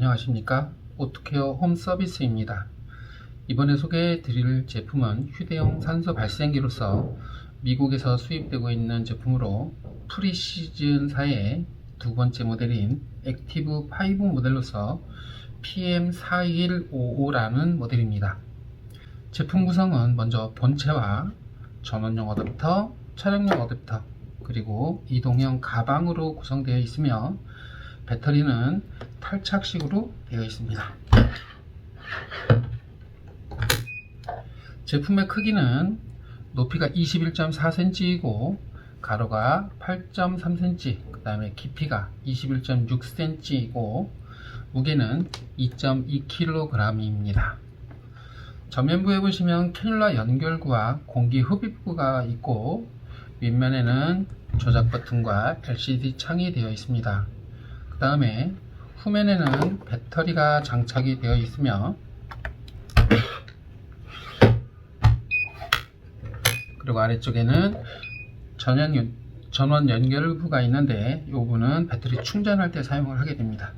안녕하십니까? 오토케어 홈 서비스입니다. 이번에 소개해 드릴 제품은 휴대용 산소 발생기로서 미국에서 수입되고 있는 제품으로 프리시즌사의 두 번째 모델인 액티브 5 모델로서 PM4155라는 모델입니다. 제품 구성은 먼저 본체와 전원용 어댑터, 촬영용 어댑터, 그리고 이동형 가방으로 구성되어 있으며 배터리는 탈착식으로 되어 있습니다. 제품의 크기는 높이가 21.4cm이고 가로가 8.3cm, 그 다음에 깊이가 21.6cm이고 무게는 2.2kg입니다. 전면부에 보시면 캐뉼라 연결구와 공기 흡입구가 있고 윗면에는 조작 버튼과 LCD 창이 되어 있습니다. 그 다음에 후면에는 배터리가 장착이 되어 있으며 그리고 아래쪽에는 전원, 전원 연결부가 있는데 이 부분은 배터리 충전할 때 사용을 하게 됩니다.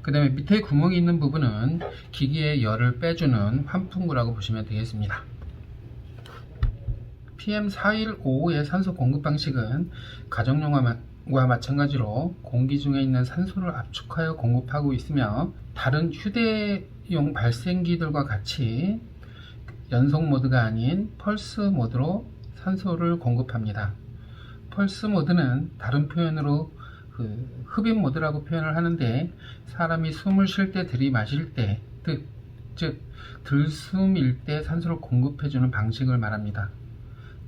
그 다음에 밑에 구멍이 있는 부분은 기기의 열을 빼주는 환풍구라고 보시면 되겠습니다. PM4155의 산소 공급 방식은 가정용 과 마찬가지로 공기 중에 있는 산소를 압축하여 공급하고 있으며 다른 휴대용 발생기들과 같이 연속 모드가 아닌 펄스 모드로 산소를 공급합니다. 펄스 모드는 다른 표현으로 그 흡입 모드라고 표현을 하는데 사람이 숨을 쉴 때 들이마실 때, 즉 들숨일 때 산소를 공급해주는 방식을 말합니다.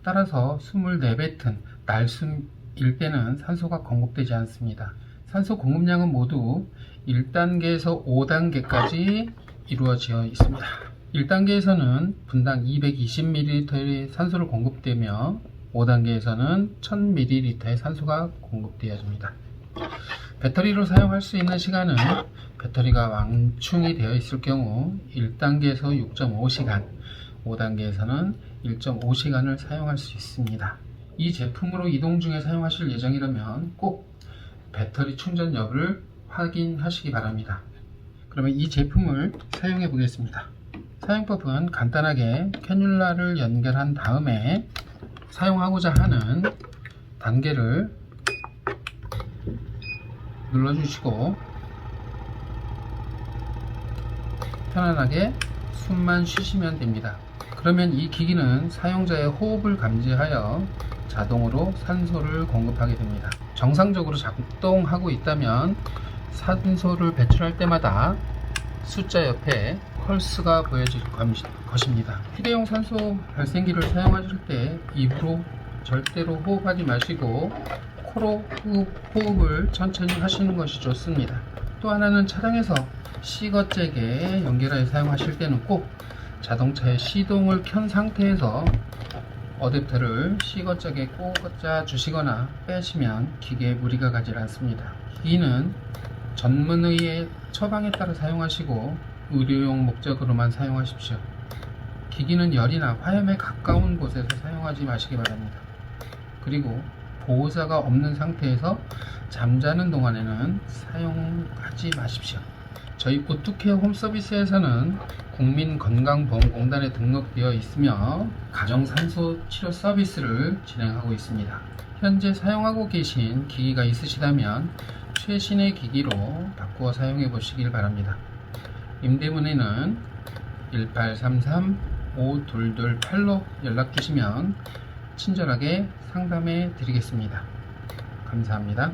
따라서 숨을 내뱉은 날숨 일 때는 산소가 공급되지 않습니다. 산소 공급량은 모두 1단계에서 5단계까지 이루어져 있습니다. 1단계에서는 분당 220ml의 산소를 공급되며 5단계에서는 1000ml의 산소가 공급되어집니다. 배터리로 사용할 수 있는 시간은 배터리가 왕충이 되어 있을 경우 1단계에서 6.5시간, 5단계에서는 1.5시간을 사용할 수 있습니다. 이 제품으로 이동 중에 사용하실 예정이라면 꼭 배터리 충전 여부를 확인하시기 바랍니다. 그러면 이 제품을 사용해 보겠습니다. 사용법은 간단하게 캐뉼라를 연결한 다음에 사용하고자 하는 단계를 눌러주시고 편안하게 숨만 쉬시면 됩니다. 그러면 이 기기는 사용자의 호흡을 감지하여 자동으로 산소를 공급하게 됩니다. 정상적으로 작동하고 있다면 산소를 배출할 때마다 숫자 옆에 펄스가 보여질 것입니다. 휴대용 산소 발생기를 사용하실 때 입으로 절대로 호흡하지 마시고 코로 호흡, 을 천천히 하시는 것이 좋습니다. 또 하나는 차량에서 시거잭에 연결하여 사용하실 때는 꼭 자동차의 시동을 켠 상태에서 어댑터를 시거잭에 꽂아 주시거나 빼시면 기계에 무리가 가지 않습니다. 기기는 전문의의 처방에 따라 사용하시고 의료용 목적으로만 사용하십시오. 기기는 열이나 화염에 가까운 곳에서 사용하지 마시기 바랍니다. 그리고 보호자가 없는 상태에서 잠자는 동안에는 사용하지 마십시오. 저희 오투케어 홈서비스에서는 국민건강보험공단에 등록되어 있으며 가정산소 치료 서비스를 진행하고 있습니다. 현재 사용하고 계신 기기가 있으시다면 최신의 기기로 바꾸어 사용해 보시길 바랍니다. 임대문에는 1833-5228로 연락 주시면 친절하게 상담해 드리겠습니다. 감사합니다.